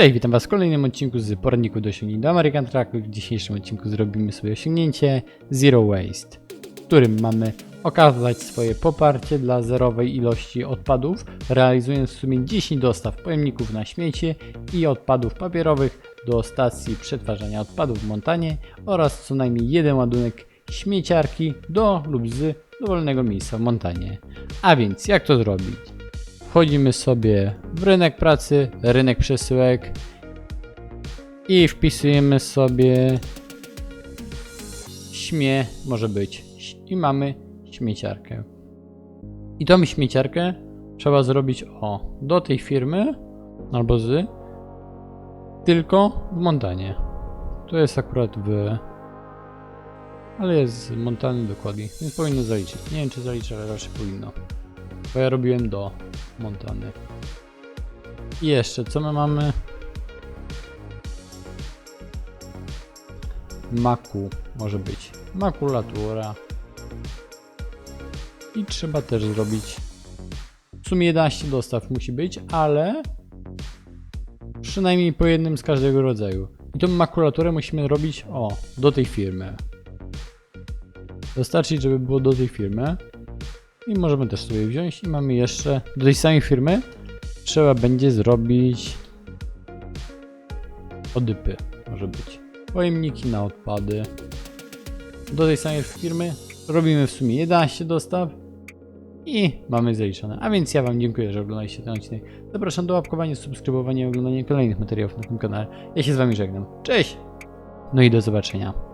Cześć, witam Was w kolejnym odcinku z poradniku do osiągnięć do American Trucku. W dzisiejszym odcinku zrobimy sobie osiągnięcie Zero Waste, w którym mamy okazać swoje poparcie dla zerowej ilości odpadów, realizując w sumie 10 dostaw pojemników na śmiecie i odpadów papierowych do stacji przetwarzania odpadów w Montanie oraz co najmniej jeden ładunek śmieciarki do lub z dowolnego miejsca w Montanie. A więc jak to zrobić? Wchodzimy sobie w rynek pracy, rynek przesyłek i wpisujemy sobie śmie, może być, i mamy śmieciarkę. I tą śmieciarkę trzeba zrobić o, do tej firmy albo z, tylko w Montanie. To jest akurat w, ale jest z Montany dokładnie, więc powinno zaliczyć. Nie wiem czy zaliczy, ale raczej powinno. Bo ja robiłem do Montany. I jeszcze, co my mamy? Maku może być. Makulatura. I trzeba też zrobić. W sumie 11 dostaw musi być, ale przynajmniej po jednym z każdego rodzaju. I tą makulaturę musimy robić o, do tej firmy. Wystarczy, żeby było do tej firmy. I możemy też sobie wziąć i mamy jeszcze do tej samej firmy trzeba będzie zrobić odypy, może być. Pojemniki na odpady. Do tej samej firmy robimy w sumie 11 dostaw i mamy zaliczone. A więc ja Wam dziękuję, że oglądaliście ten odcinek. Zapraszam do łapkowania, subskrybowania i oglądania kolejnych materiałów na tym kanale. Ja się z Wami żegnam. Cześć! No i do zobaczenia.